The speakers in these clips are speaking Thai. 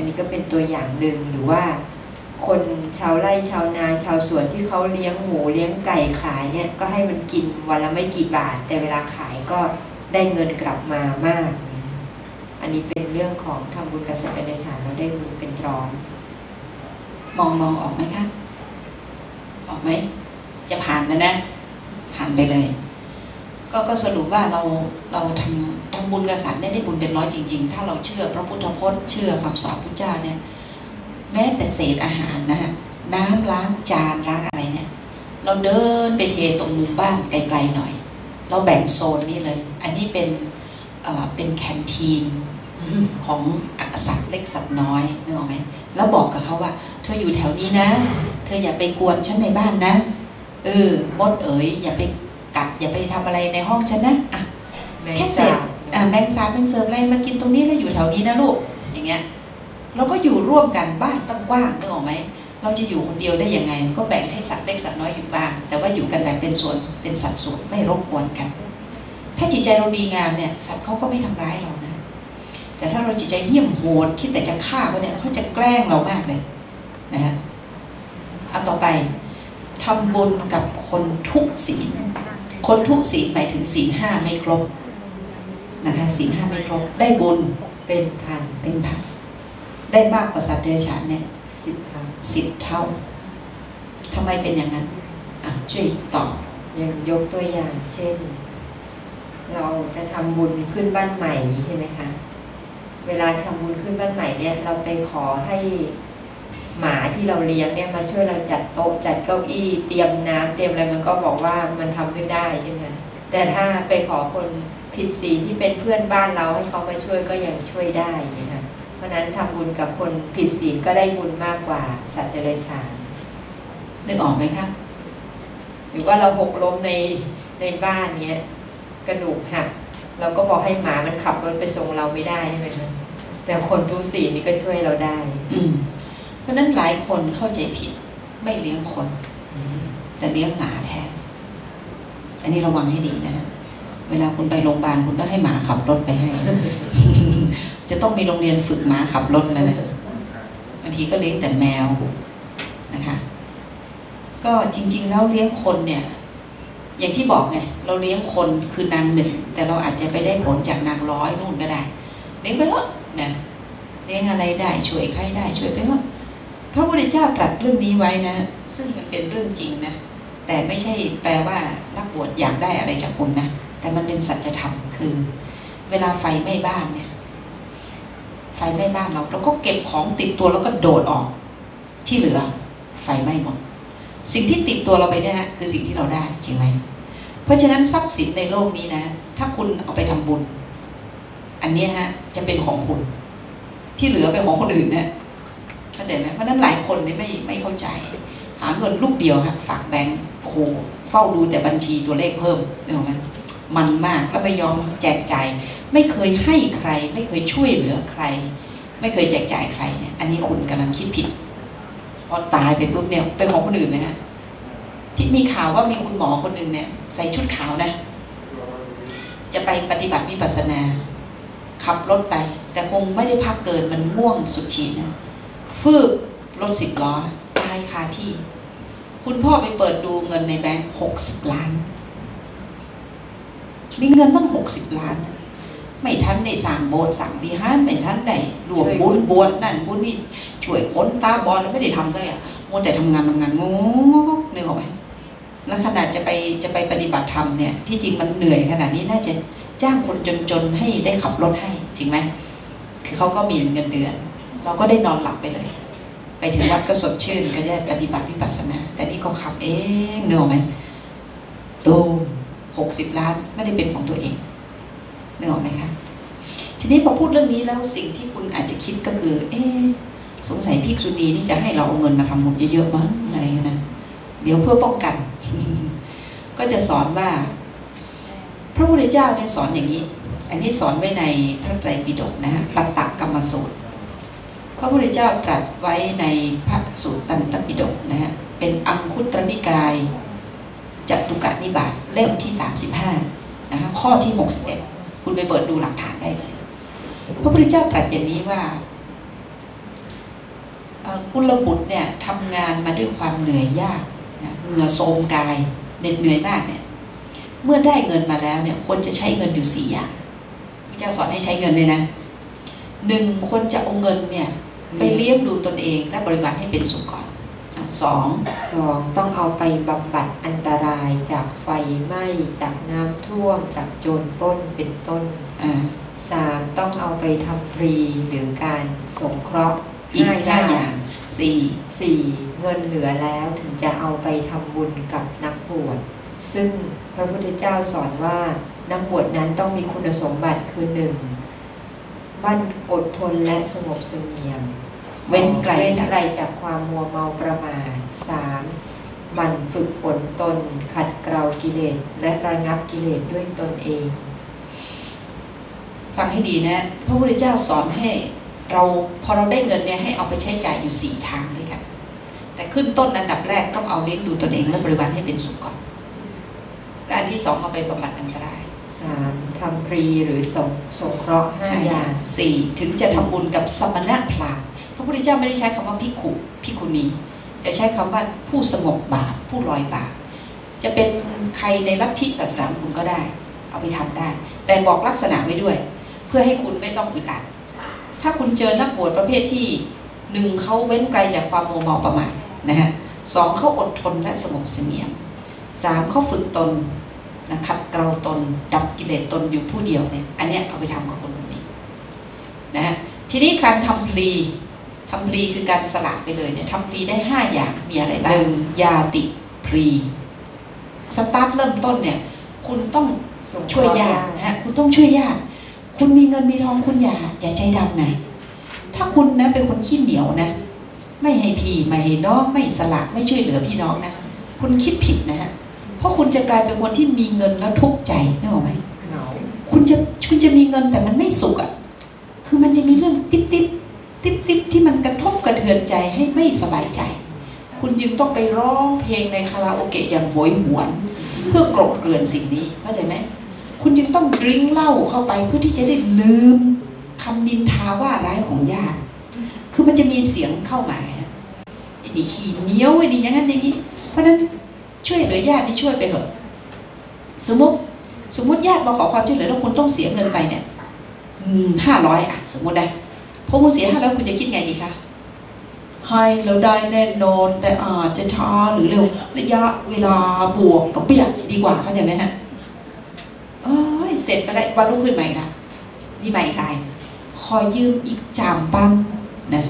อันนี้ก็เป็นตัวอย่างหนึ่งหรือว่า คนชาวไร่ชาวนาชาวสวนที่เขาเลี้ยงหมูเลี้ยงไก่ขายเนี่ยก็ให้มันกินวันละไม่กี่บาท แต่เวลาขายก็ได้เงินกลับมามาก อันนี้เป็นเรื่องของทำบุญกับสัตว์เดรัจฉานเราได้บุญเป็นร้อยมองมองออกไหมคะ ออกไหม จะผ่านแล้วนะ ผ่านไปเลย ก็ก็สรุปว่าเราเราทำ ทำบุญกับสัตว์เนี่ยได้บุญเป็นร้อยจริง ๆ ถ้าเราเชื่อพระพุทธพจน์เชื่อคำสอนพระเจ้าเนี่ยแม้แต่เศษอาหารนะฮะน้ำล้างจานล้างอะไรเนี่ย เราเดินไปเทตรงมุมบ้านไกลๆหน่อย เราแบ่งโซนนี้เลย อันนี้เป็นเป็นแคนทีนของสัตว์เล็กสัตว์น้อยนึกออกไหมแล้วบอกกับเขาว่า เธออยู่แถวนี้นะ เธออย่าไปกวนฉันในบ้านนะเออมดเอ๋ยอย่าไปกัดอย่าไปทำอะไรในห้องฉันนะอะ แบงค์สาแบงค์เซิร์ฟอะไรมากินตรงนี้แล้วอยู่แถวนี้นะลูกอย่างเงี้ยเราก็อยู่ร่วมกันบ้านตั้งกว้างนึกออกไหมเราจะอยู่คนเดียวได้ยังไง ก็แบ่งให้สัตว์เล็กสัตว์น้อยอยู่บ้าง แต่ว่าอยู่กันแบบเป็นส่วนเป็นสัดส่วนไม่รบกวนกัน ถ้าจิตใจเราดีงามเนี่ยสัตว์เขาก็ไม่ทำร้ายเรานะ แต่ถ้าเราจิตใจเหี้ยมโหดคิดแต่จะฆ่าเขาเนี่ยเขาจะแกล้งเรามากเลยนะฮะเอาต่อไปทำบุญกับคนทุกศีลคนทุกศีลหมายถึงศีลห้าไม่ครบ นะคะสี่ห้าไม่ครบได้บุญเป็นพันเป็นพันได้มากกว่าสัตว์เดรัจฉานเนี่ยสิบครั้งสิบเท่าทำไมเป็นอย่างนั้นอะช่วยตอบอย่างยกตัวอย่างเช่น เราจะทำบุญขึ้นบ้านใหม่ใช่ไหมคะ เวลาทำบุญขึ้นบ้านใหม่เนี่ย เราไปขอให้หมาที่เราเลี้ยงเนี่ยมาช่วยเราจัดโต๊ะจัดเก้าอี้เตรียมน้ำเตรียมอะไรมันก็บอกว่ามันทำไม่ได้ใช่ไหม แต่ถ้าไปขอคนผิดศีลที่เป็นเพื่อนบ้านเราให้เขามาช่วยก็ยังช่วยได้นะคะเพราะฉะนั้นทำบุญกับคนผิดศีลก็ได้บุญมากกว่าสัตว์เดรัจฉานนึกออกไหมคะหรือว่าเราหกล้มในในบ้านเนี้ยกระดูกหักเราก็บอกให้หมามันขับรถไปส่งเราไม่ได้ใช่ไหมคะแต่คนทุศีลนี่ก็ช่วยเราได้ อืมเพราะฉะนั้นหลายคนเข้าใจผิดไม่เลี้ยงคน แต่เลี้ยงหมาแทน อันนี้ระวังให้ดีนะเวลาคุณไปโรงพยาบาลคุณต้องให้หมาขับรถไปให้ จะต้องมีโรงเรียนฝึกหมาขับรถแล้วนะบางทีก็เลี้ยงแต่แมวนะคะ ก็จริง ๆ แล้วเลี้ยงคนเนี่ย อย่างที่บอกไงเราเลี้ยงคนคือนางหนึ่ง แต่เราอาจจะไปได้ผลจากนางร้อยนู่นก็ได้เลี้ยงไปเถอะนะเลี้ยงอะไรได้ช่วยใครได้ช่วยไปเถอะพระพุทธเจ้าตรัสเรื่องนี้ไว้นะ ซึ่งมันเป็นเรื่องจริงนะ แต่ไม่ใช่แปลว่านักบวชอยากได้อะไรจากคุณนะ แต่มันเป็นสัจธรรมคือ เวลาไฟไหม้บ้านเนี่ย ไฟไหม้บ้านเราเราก็เก็บของติดตัวแล้วก็โดดออก ที่เหลือ ไฟไหม้หมด สิ่งที่ติดตัวเราไปเนี่ยฮะคือสิ่งที่เราได้จริงไหมเพราะฉะนั้นทรัพย์สินในโลกนี้นะ ถ้าคุณเอาไปทำบุญ อันนี้ฮะจะเป็นของคุณ ที่เหลือเป็นของคนอื่นเนี่ยเข้าใจไหมเพราะฉะนั้นหลายคนเนี่ยไม่ไม่เข้าใจ หาเงินลูกเดียวฮะฝากแบงก์โอ้โหเฝ้าดูแต่บัญชีตัวเลขเพิ่มเห็นไหมมันมากแล้วไม่ยอมแจกจ่ายไม่เคยให้ใคร ไม่เคยช่วยเหลือใคร ไม่เคยแจกจ่ายใครเนี่ยอันนี้คุณกำลังคิดผิดพอตายไปปุ๊บเนี่ยเป็นของคนอื่นนะฮะที่มีข่าวว่ามีคุณหมอคนหนึ่งเนี่ย ใส่ชุดขาวนะ จะไปปฏิบัติวิปัสสนา ขับรถไป แต่คงไม่ได้พักเกินมันง่วงสุดขีดนะฟืบรถสิบล้อ ตายคาที่ คุณพ่อไปเปิดดูเงินในแบงค์หกสิบล้าน มีเงินตั้งหกสิบล้าน ไม่ทันได้สั่งโบสถ์สั่งวิหารไม่ทันได้รวมบุญบวชนั่นบุญนี่ช่วยค้นตาบอดแล้วไม่ได้ทำเลยอะมัวแต่ทำงานทำงานงงนึกออกไหมแล้วขนาดจะไปจะไปปฏิบัติธรรมเนี่ยที่จริงมันเหนื่อยขนาดนี้น่าจะจ้างคนจนๆให้ได้ขับรถให้จริงไหมคือเขาก็มีเงินเดือน เราก็ได้นอนหลับไปเลย ไปถึงวัดก็สดชื่น ก็ได้ปฏิบัติวิปัสสนา แต่นี่ก็ขับเองเนึกอไหมตูมหกสิบล้านไม่ได้เป็นของตัวเองเนึกอไหมคะทีนี้พอพูดเรื่องนี้แล้วสิ่งที่คุณอาจจะคิดก็คือ เอ๊ะสงสัยภิกษุณีนี่จะให้เราเอาเงินมาทำบุญเยอะๆมั้งอะไรอย่างเงี้ยนะเดี๋ยวเพื่อป้องกัน ก็จะสอนว่า พระพุทธเจ้าเนี่ยสอนอย่างนี้ อันนี้สอนไว้ในพระไตรปิฎกนะฮะปัตตกรรมสูตร พระพุทธเจ้าตรัสไว้ในพระสูตรตันตปิฎกนะฮะเป็นอังคุตรนิกายจตุกะนิบาตเล่มที่ 35นะคะข้อที่ 61 คุณไปเปิดดูหลักฐานได้เลย พระพุทธเจ้าตรัสอย่างนี้ว่ากุลบุตรเนี่ยทำงานมาด้วยความเหนื่อยยากนะเหงื่อโทมกายเหน็ดเหนื่อยมากเนี่ยเมื่อได้เงินมาแล้วเนี่ยควรจะใช้เงินอยู่สี่อย่างพระเจ้าสอนให้ใช้เงินเลยนะหนึ่งควรจะเอาเงินเนี่ย ไปเลี้ยงดูตนเองและบริบาลให้เป็นสุขก่อนอะสองสองต้องเอาไปบำบัดอันตรายจากไฟไหม้จากน้ำท่วม จากโจรปล้นเป็นต้นอ่าสามต้องเอาไปทำฟรีหรือการสงเคราะห์อีกห้าอย่างสี่สี่เงินเหลือแล้วถึงจะเอาไปทำบุญกับนักบวชซึ่งพระพุทธเจ้าสอนว่านักบวชนั้นต้องมีคุณสมบัติคือหนึ่ง มั่นอดทนและสงบเสงี่ยมเว้นไกลเว้นจากไกลจากความมัวเมาประมาทสามหมันฝึกฝนตน ขัดเกลากิเลสและระงับกิเลสด้วยตนเอง ฟังให้ดีนะพระพุทธเจ้าสอนให้เราพอเราได้เงินเนี่ยให้เอาไปใช้จ่ายอยู่สี่ทางด้วยกันแต่ขึ้นต้นอันดับแรกต้องเอาเลี้ยงดูตนเองและบริวารให้เป็นสุขก่อนและอันที่สองเอาไปบำบัดอันตราย สามทำฟรีหรือสงสงเคราะห์ห้าอย่างสี่ถึงจะทำบุญกับสมณะพราหมณ์พระพุทธเจ้าไม่ได้ใช้คำว่าพิขุพิกขุณีแต่ใช้คำว่าผู้สงบบาปผู้ลอยบาปจะเป็นใครในลัทธิศาสนาคุณก็ได้ เอาไปทำได้ แต่บอกลักษณะไว้ด้วย เพื่อให้คุณไม่ต้องอึดอัด ถ้าคุณเจอนักบวชประเภทที่หนึ่งเขาเว้นไกลจากความโมเมาประมาทนะฮะสองเขาอดทนและสงบเสงี่ยมสามเขาฝึกตน นะขัดเกลาตนดับกิเลสตนอยู่ผู้เดียวเนี่ยอันเนี้ยเอาไปทำกับคนคนนี้นะฮะทีนี้การทำพลีทำพลีคือการสละไปเลยเนี่ยทำพลีได้ห้าอย่างมีอะไรบ้างหนึ่งยาติพลีสตาร์ทเริ่มต้นเนี่ย คุณต้องสงเคช่วยราะห์ญาตินะฮะคุณต้องช่วยญาติคุณมีเงินมีทองคุณอย่าอย่าใจดำนะถ้าคุณนะเป็นคนขี้เหนียวนะ ไม่ให้พี่ไม่ให้น้องไม่สละไม่ช่วยเหลือพี่น้องนะ คุณคิดผิดนะฮะ เพราะคุณจะกลายเป็นคนที่มีเงินแล้วทุกข์ใจนึกออกไหมเหงาคุณจะคุณจะมีเงินแต่มันไม่สุขอะ่ะ คือมันจะมีเรื่องติ๊บติ๊บติ๊บติ๊บที่มันกระทบกระเทือนใจให้ไม่สบายใจ คุณจึงต้องไปร้องเพลงในคาราโอเกะอย่างโหยหวน เพื่อกลบเกลื่อนสิ่งนี้เข้าใจไหมคุณจึงต้องดริ้งเหล้าเข้าไปเพื่อที่จะได้ลืมคำนินทาว่าร้ายของญาติ คือมันจะมีเสียงเข้ามาฮะไอ้นี่ขี้เหนียวไอ้นี่อย่างนั้นอย่างนี้ เพราะฉะนั้น ช่วยเหลือญาตินี่ช่วยไปเถอะ สมมติสมมติญาติมาขอความช่วยเหลือแล้วคุณต้องเสียเงินไปเนี่ยห้าร้อยอะสมมติได้พอคุณเสียห้าร้อยคุณจะคิดไงดีคะให้เราได้แน่นอนแต่อาจจะช้าหรือเร็วระยะเวลาบวกกับเบี้ยดีกว่าเข้าใจไหมฮะเอ้ยเสร็จไปแล้ววันรุ่งขึ้นใหม่ละนี่ใหม่อีกรายคอยยืมอีกจามปันนะ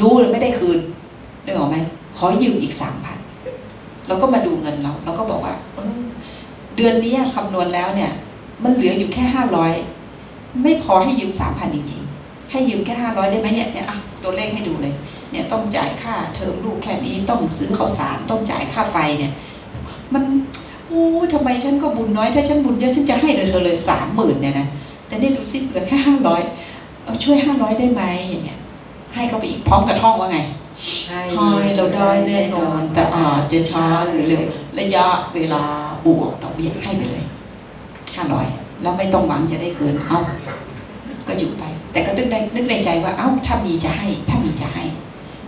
รู้เลยไม่ได้คืนนึกออกไหมขอยืมอีกสาม แล้วก็มาดูเงินเราเราก็บอกว่าเดือนนี้คำนวณแล้วเนี่ย มันเหลืออยู่แค่ห้าร้อยไม่พอให้ยืมสามพันจริงๆให้ยืมแค่ห้าร้อยได้ไหมเนี่ยเนี่ยอะตัวเลขให้ดูเลย เนี่ยต้องจ่ายค่าเทอมลูกแค่นี้ต้องซื้อข้าวสารต้องจ่ายค่าไฟเนี่ย มันโอ้ทำไมฉันก็บุญน้อยถ้าฉันบุญเยอะฉันจะให้เธอเลยสามหมื่นเนี่ยนะแต่นี่ดูสิเหลือแค่ห้าร้อยช่วยห้าร้อยได้ไหมอย่างเงี้ยให้เขาไปอีกพร้อมกับท่องว่าไง ห้ให้เราได้แน่นอน แต่อาจจะช้าหรือเร็ว ระยะเวลาบวกดอกเบี้ยให้ไปเลยห้าร้อยแล้วไม่ต้องหวังจะได้คืนเอาก็หยุดไป แต่ก็นึกในนึกในใจว่า เอ้า ถ้ามีจะให้ ถ้ามีจะให้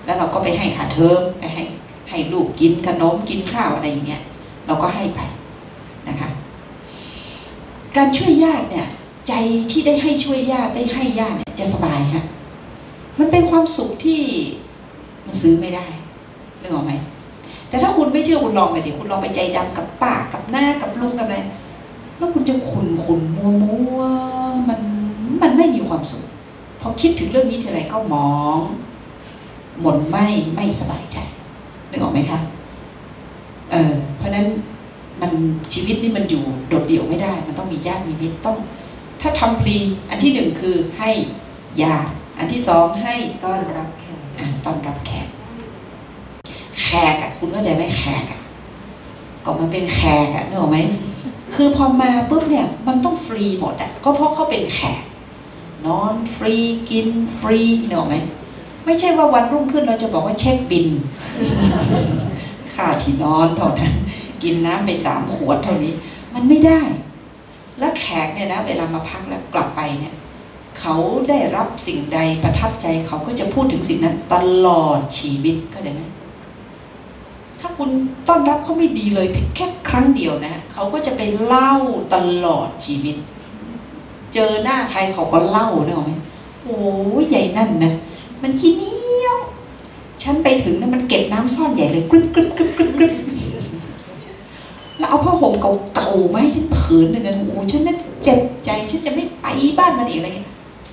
แล้วเราก็ไปให้ค่าเทอมไปให้ให้ลูกกินขนมกินข้าวอะไรอย่างเงี้ย เราก็ให้ไปนะคะ การช่วยญาติเนี่ย ใจที่ได้ให้ช่วยญาติได้ให้ญาติเนี่ยจะสบายฮะมันเป็นความสุขที่ มันซื้อไม่ได้นึกออกไหมแต่ถ้าคุณไม่เชื่อคุณลองไปดิคุณลองไปใจดำกับปากกับหน้ากับลุงกับอะไรแล้วคุณจะขุนขุนมัวมัวมันมันไม่มีความสุขพอคิดถึงเรื่องนี้ทีไรก็มอง หม่นไหมไม่สบายใจนึกออกไหมคะเออเพราะนั้นมันชีวิตนี่มันอยู่โดดเดี่ยวไม่ได้ มันต้องมีญาติมีมิตรต้อง ถ้าทำพลีอันที่หนึ่งคือให้ญาอันที่สองให้ต้อนรับแขกอะ ต้อนรับแขก แขกอะคุณเข้าใจไหมแขกอะก็มันเป็นแขกอะนึกออกไหมคือพอมาปุ๊บเนี่ยมันต้องฟรีหมดอะก็เพราะเขาเป็นแขก นอนฟรีกินฟรีนึกออกไหมไม่ใช่ว่าวันรุ่งขึ้นเราจะบอกว่าเช็คบินค่าที่นอนเท่านั้น กินน้ำไปสามขวดเท่านี้ มันไม่ได้ แล้วแขกเนี่ยนะ เวลามาพักแล้วกลับไปเนี่ย เขาได้รับสิ่งใดประทับใจเขาก็จะพูดถึงสิ่งนั้นตลอดชีวิตเข้าใจไหมถ้าคุณต้อนรับเขาไม่ดีเลยเพียงแค่ครั้งเดียวนะเขาก็จะไปเล่าตลอดชีวิต เจอหน้าใครเขาก็เล่าเนกอะไหมโอ้ยใหญ่นั่นนะมันขี้เหนียว ฉันไปถึงนะมันเก็บน้ำซ่อนใหญ่เลยกรึ๊บกรึ๊บกรึ๊บกรึ๊บกรึ๊บแล้วเอาผ้าห่มเก่าๆมาให้ฉันผืนหนึ่งนโอ้ฉันน่ะเจ็บใจฉันจะไม่ไปบ้านมันอีกอะไรเงี้ย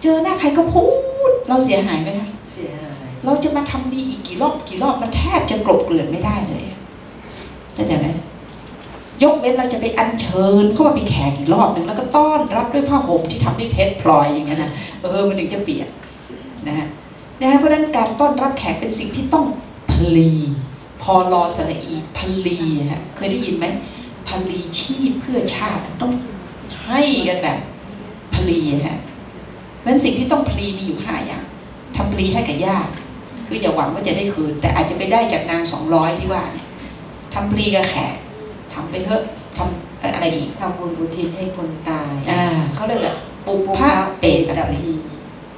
เจอหน้าใครก็พูด เราเสียหายไหมคะเสียหายเราจะมาทำดีอีกกี่รอบกี่รอบมันแทบจะกลบเกลื่อนไม่ได้เลยเข้าใจไหมยกเว้นเราจะไปอัญเชิญเข้ามามีแขกอีกรอบหนึ่งแล้วก็ต้อนรับด้วยผ้าห่มที่ทำด้วยเพชรพลอยอย่างนั้นนะเออมันถึงจะเปลี่ยนนะฮะนะฮะเพราะฉะนั้นการต้อนรับแขกเป็นสิ่งที่ต้องพลีพอรอสระอีพลีฮะเคยได้ยินไหมพลีชีพเพื่อชาติต้องให้กันแบบพลีฮะ มันสิ่งที่ต้องพลีมีอยู่ห้าอย่างทำพลีให้กับญาติคืออย่าหวังว่าจะได้คืน แต่อาจจะไปได้จากนางสองร้อยที่ว่าเนี่ยทำพลีกับแขกทำไปเถอะทำเอ่ออะไรอีกทำบุญอุทิศให้คนตายอ่าเขาเรียกว่าปุพปุพะพะเปเปตตตะพีพี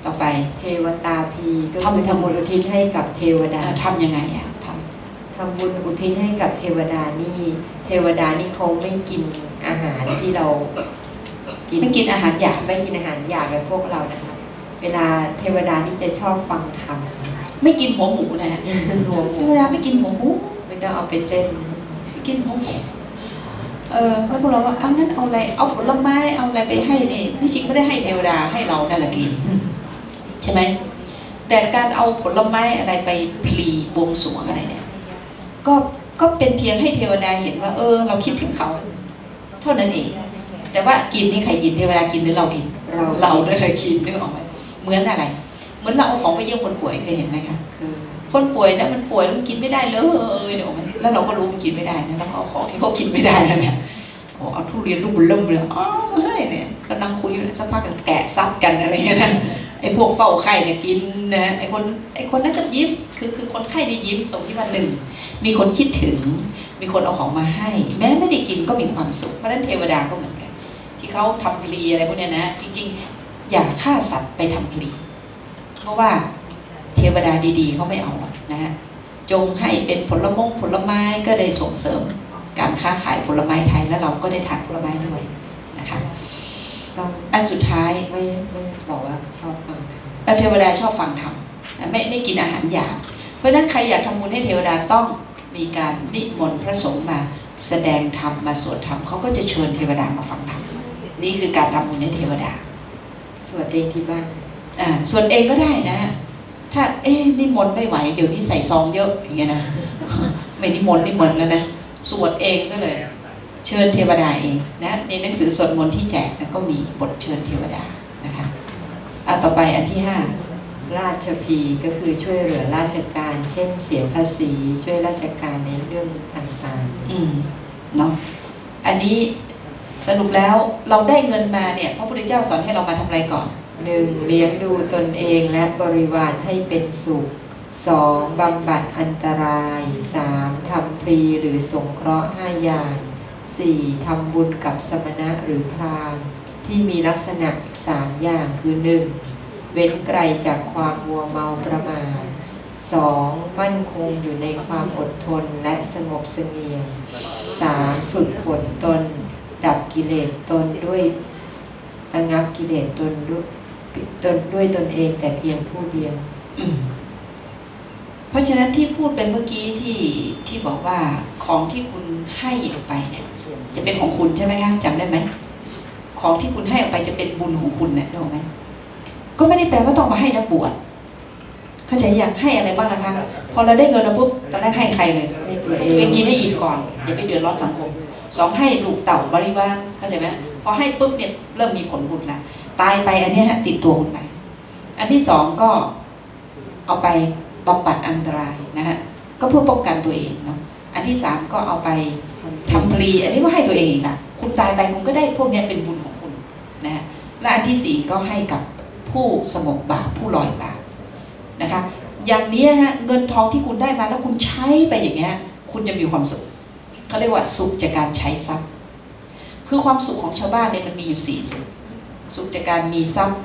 ต่อไป เทวตาพีก็ทำคือทำบุญอุทิศให้กับเทวดาอ่าทำยังไงอะททำบุญอุทิศให้กับเทวดานี่ เทวดานี่เขาไม่กินอาหารที่เราำไม่กินอาหารหยาบไม่กินอาหารอยากแบบพวกเรานะคะ เวลาเทวดานี่จะชอบฟังธรรมไม่กินหัวหมูนะฮะหัวหเทมูวดาไม่กินหัวหมูไม่ต้องเอาไปเส้นไม่กินหัวหมูเออแล้วพวกเราว่าเอางั้นเอาอะไรเอาผลไม้เอาอะไรไปให้นี่ที่จริงไม่ได้ให้เทวดาให้เรานั่นแหละกินใช่ไหมแต่การเอาผลไม้อะไรไปพลีบวงสรวงอะไรเนี่ย ก็ก็เป็นเพียงให้เทวดาเห็นว่า เออ เราคิดถึงเขา เท่านั้นเอง แต่ว่ากินนี่ใครกินเทวดากินหรือเรากิน เราเราเนี่ยเลยกินนึกออกไหมเหมือนอะไร เหมือนเราเอาของไปเยี่ยมคนป่วยเคยเห็นไหมคะคือคนป่วยนะมันป่วยแล้วมันกินไม่ได้เลยเดี๋ยวมันแล้วเราก็รู้มันกินไม่ได้นะแล้วก็เอาของที่เขากินไม่ได้นะเนี่ยโอ้เอาทุเรียนลูกบุญเริ่มเลยอ๋อมาให้เนี่ยก็นั่งคุยอยู่สักพักก็แกะซับกันอะไรเงี้ยนะไอ้พวกเฝ้าไข้เนี่ยกินนะไอ้คนไอ้คนนั้นก็ยิ้มคือคือคนไข้เนี่ยยิ้มตรงที่ว่าหนึ่ง มีคนคิดถึง มีคนเอาของมาให้ แม้ไม่ได้กินก็มีความสุขเพราะฉะนั้นเทวดาก็เหมือนกันที่ เขาทำพลีอะไรพวกเนี้ยนะ จริงๆ อย่าฆ่าสัตว์ไปทำพลีเพราะว่าเทวดาดี ๆเขาไม่เอาหรอกนะฮะจงให้เป็นผลมงผลไม้ก็ได้ส่งเสริมการค้าขายผลไม้ไทยแล้วเราก็ได้ทานผลไม้ด้วยนะคะต้องอันสุดท้ายไม่ไม่บอกว่าชอบฟังธรรมเอ่อเทวดาชอบฟังธรรมนะไม่ไม่กินอาหารหยาบเพราะฉะนั้นใครอยากทำบุญให้เทวดาต้องมีการนิมนต์พระสงฆ์มาแสดงธรรมมาสวดธรรมเขาก็จะเชิญเทวดามาฟังธรรม นี่คือการทำบุญให้เทวดา สวดเองที่บ้านอ่าส่วนเองก็ได้นะ ถ้าเอ๊ะนิมนต์ไม่ไหว เดี๋ยวนี้ใส่ซองเยอะอย่างเงี้ยนะไม่นิมนต์นิมนต์แล้วนะสวดเองซะเลย เชิญเทวดาเองนะในหนังสือสวดมนต์ที่แจกนะก็มีบทเชิญเทวดานะคะอะต่อไปอันที่ห้าราชพีก็คือช่วยเหลือราชการ เช่นเสียภาษี ช่วยราชการในเรื่องต่างอืมเนาะอันนี้ สรุปแล้วเราได้เงินมาเนี่ยพระพุทธเจ้าสอนให้เรามาทำอะไรก่อนหนึ่งเลี้ยงดูตนเองและบริวารให้เป็นสุขสองบำบัดอันตรายสามทำพรีหรือสงเคราะห์ห้าอย่างสี่ทำบุญกับสมณะหรือพราหมณ์ที่มีลักษณะสามอย่างคือหนึ่งเว้นไกลจากความมัวเมาประมาทสองมั่นคงอยู่ในความอดทนและสงบเสงี่ยมสามฝึกฝนตน ดับกิเลสตนด้วยระงับกิเลสตนด้วยตนด้วยตนเองแต่เพียงผู้เดียวอืมเพราะฉะนั้นที่พูดไปเมื่อกี้ที่ที่บอกว่าของที่คุณให้ออกไปเนี่ย จะเป็นของคุณใช่ไหมคะจำได้ไหมของที่คุณให้ออกไปจะเป็นบุญของคุณเนี่ยรู้ไหมก็ไม่ได้แปลว่าต้องมาให้นักบวชเข้าใจอยากให้อะไรบ้างนะคะ พอเราได้เงินแล้วปุ๊บตอนแรกให้ใครเลยให้ตัวเอตัวเองงกินให้อิ่มก่อนอย่าไปเดือดร้อนสังคม สองให้ถูกเต่าบริวารเข้าใจไหมพอให้ปุ๊บเนี่ยเริ่มมีผลบุญละตายไปอันนี้ฮะติดตัวคุณไปอันที่สองก็เอาไปบำบัดอันตรายนะฮะก็เพื่อป้องกันตัวเองเนาะอันที่สามก็เอาไปทำฟรีอันนี้ก็ให้ตัวเองนะคุณตายไปคุณก็ได้พวกเนี้ยเป็นบุญของคุณนะฮะและอันที่สี่ก็ให้กับผู้สงบบาปผู้ลอยบาปนะคะ อย่างนี้ฮะเงินทองที่คุณได้มาแล้วคุณใช้ไปอย่างเงี้ยคุณจะมีความสุข เขาเรียกว่าสุขจากการใช้ทรัพย์ คือความสุขของชาวบ้านเนี่ยมันมีอยู่สี่สุข สุขจากการมีทรัพย์